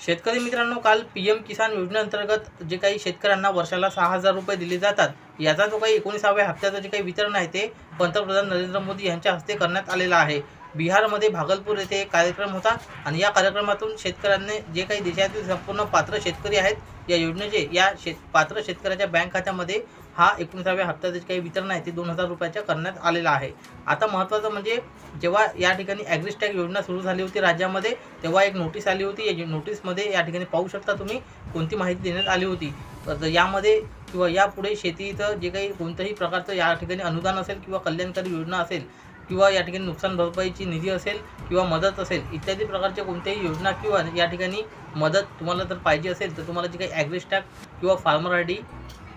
शेतकरी मित्रांनो काल पी एम किसान योजनेअंतर्गत जे काही शेतकऱ्यांना वर्षाला सहा हजार रुपये दिले जातात याचा जो काही एकोणीसाव्या हप्त्याचं जे काही वितरण आहे ते पंतप्रधान नरेंद्र मोदी यांच्या हस्ते करण्यात आलेलं आहे. बिहारमध्ये भागलपूर येथे एक कार्यक्रम होता आणि या कार्यक्रमातून शेतकऱ्यांनी जे काही देशातील संपूर्ण पात्र शेतकरी आहेत या योजनेचे या शेत पात्र शेतकऱ्याच्या बँक खात्यामध्ये हा एकोणीसाव्या हप्त्याचं जे काही वितरण आहे ते दोन हजार रुपयाच्या करण्यात आलेलं आहे. आता महत्त्वाचं म्हणजे जेव्हा या ठिकाणी ॲग्रिस्टॅग योजना सुरू झाली होती राज्यामध्ये तेव्हा एक नोटीस आली होती. या नोटीसमध्ये या ठिकाणी पाहू शकता तुम्ही कोणती माहिती देण्यात आली होती. तर यामध्ये किंवा यापुढे शेतीचं जे काही कोणत्याही प्रकारचं या ठिकाणी अनुदान असेल किंवा कल्याणकारी योजना असेल किंवा या ठिकाणी नुकसान भरपाईची निधी असेल किंवा मदत असेल इत्यादी प्रकारच्या कोणत्याही योजना किंवा या ठिकाणी मदत तुम्हाला जर पाहिजे असेल तर तुम्हाला जे काही ॲग्रिस्टॅक किंवा फार्मर आय डी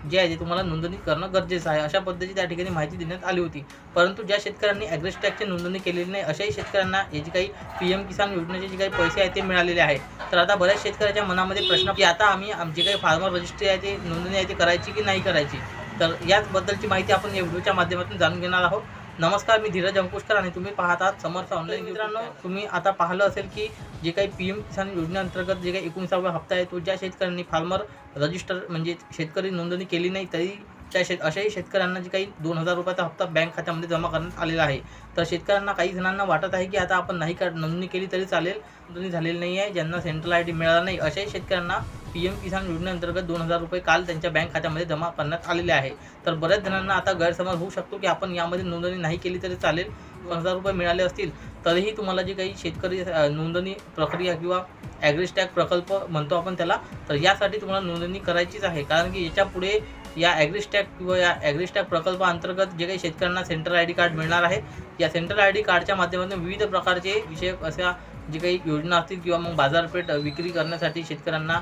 जे आहे ते तुम्हाला नोंदणी करणं गरजेचं आहे. अशा पद्धतीची त्या ठिकाणी माहिती देण्यात आली होती. परंतु ज्या शेतकऱ्यांनी ॲग्रेस्टॅकची नोंदणी केलेली नाही अशाही शेतकऱ्यांना याची काही पी एम किसान योजनेचे जे काही पैसे आहेत ते मिळालेले आहे तर आता बऱ्याच शेतकऱ्याच्या मनामध्ये प्रश्न की आता आम्ही आमची काही फार्मर रजिस्ट्री आहे ते नोंदणी आहे ती करायची की नाही करायची? तर याचबद्दलची माहिती आपण या व्हिडिओच्या माध्यमातून जाणून घेणार आहोत. नमस्कार मी धीरज अंकुशकर आणि तुम्ही पाहत आहात समर्थ ऑनलाईन मित्रांनो. तुम्ही आता पाहिलं असेल की जे काही पी एम किसान योजनेअंतर्गत जे काही एकोणीसावा हप्ता आहे तो ज्या शेतकऱ्यांनी फार्मर रजिस्टर म्हणजे शेतकरी नोंदणी केली नाही तरी त्या शेत अशाही शेतकऱ्यांना जे काही दोन हजार रुपयाचा हप्ता बँक खात्यामध्ये जमा करण्यात आलेला आहे. तर शेतकऱ्यांना काही जणांना वाटत आहे की आता आपण नाही का नोंदणी केली तरी चालेल. नोंदणी झालेली नाही आहे ज्यांना सेंट्रल आय डी मिळाला नाही अशाही शेतकऱ्यांना पी एम किसान योजनेअंतर्गत दोन हजार रुपये काल त्यांच्या बँक खात्यामध्ये जमा करण्यात आलेले आहे. तर बऱ्याच जणांना आता गैरसमज होऊ शकतो की आपण यामध्ये नोंदणी नाही केली तरी चालेल. दोन हजार रुपये मिळाले असतील तरीही तुम्हाला जे काही शेतकरी नोंदणी प्रक्रिया किंवा ॲग्रिस्टॅग प्रकल्प म्हणतो आपण त्याला तर यासाठी तुम्हाला नोंदणी करायचीच आहे. कारण की याच्यापुढे या ॲग्रिस्टॅग किंवा या ॲग्रिस्टॅग प्रकल्पाअंतर्गत जे काही शेतकऱ्यांना सेंट्रल आय डी कार्ड मिळणार आहे या सेंट्रल आय डी कार्डच्या माध्यमातून विविध प्रकारचे विषयक अशा जे काही योजना असतील किंवा मग बाजारपेठ विक्री करण्यासाठी शेतकऱ्यांना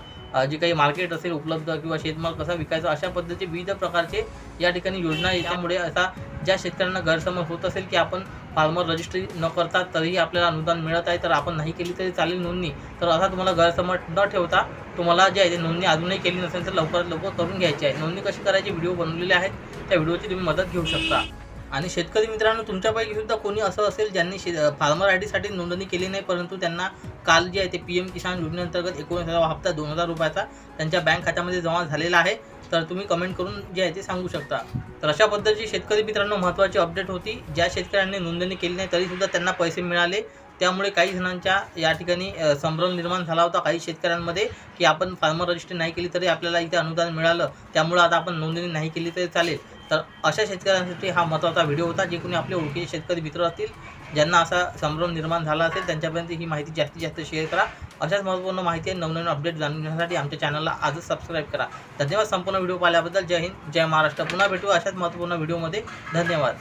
जे काही मार्केट असेल उपलब्ध किंवा शेतमाल कसा विकायचा अशा पद्धतीचे विविध प्रकारचे या ठिकाणी योजना याच्यामुळे असा ज्या शेतकऱ्यांना गैरसमज होत असेल की आपण फार्मर रजिस्ट्री न करता तरीही आपल्याला अनुदान मिळत आहे तर आपण नाही केली तरी चालेल नोंदणी. तर असा तुम्हाला गैरसमज न ठेवता तुम्हाला जे आहे ते नोंदणी अजूनही केली नसेल तर लवकरात लवकर करून घ्यायची आहे. नोंदणी कशी करायची? व्हिडिओ बनवलेले आहेत. त्या व्हिडिओची तुम्ही मदत घेऊ शकता. आणि शेतकरी मित्रांनो तुमच्यापैकी सुद्धा कोणी असं असेल ज्यांनी शे फार्मर आय डीसाठी नोंदणी केली नाही परंतु त्यांना काल जे आहे ते पी एम किसान योजनेअंतर्गत एकोणीस हजार हप्ता दोन हजार रुपयाचा त्यांच्या बँक खात्यामध्ये जमा झालेला आहे. तर तुम्ही कमेंट करून जे आहे ते सांगू शकता. तर अशा पद्धतीची शेतकरी मित्रांनो महत्त्वाची अपडेट होती. ज्या शेतकऱ्यांनी नोंदणी केली नाही तरीसुद्धा त्यांना पैसे मिळाले. त्यामुळे काही जणांच्या या ठिकाणी संभ्रम निर्माण झाला होता काही शेतकऱ्यांमध्ये की आपण फार्मर रजिस्ट्री नाही केली तरी आपल्याला इथे अनुदान मिळालं. त्यामुळं आता आपण नोंदणी नाही केली तरी चालेल. तर अशा शेतकऱ्यांसाठी हा महत्त्वाचा व्हिडिओ होता जे कोणी आपले ओळखीचे शेतकरी मित्र असतील ज्यांना असा संभ्रम निर्माण झाला असेल त्यांच्यापर्यंत ही माहिती जास्तीत जास्त शेअर करा. अशाच महत्त्वपूर्ण माहिती आहे नवनवीन अपडेट जाणून घेण्यासाठी आमच्या चॅनलला आजच सबस्क्राईब करा. धन्यवाद संपूर्ण व्हिडिओ पाहिल्याबद्दल. जय हिंद जय महाराष्ट्र. पुन्हा भेटू अशाच महत्त्वपूर्ण व्हिडिओमध्ये. धन्यवाद.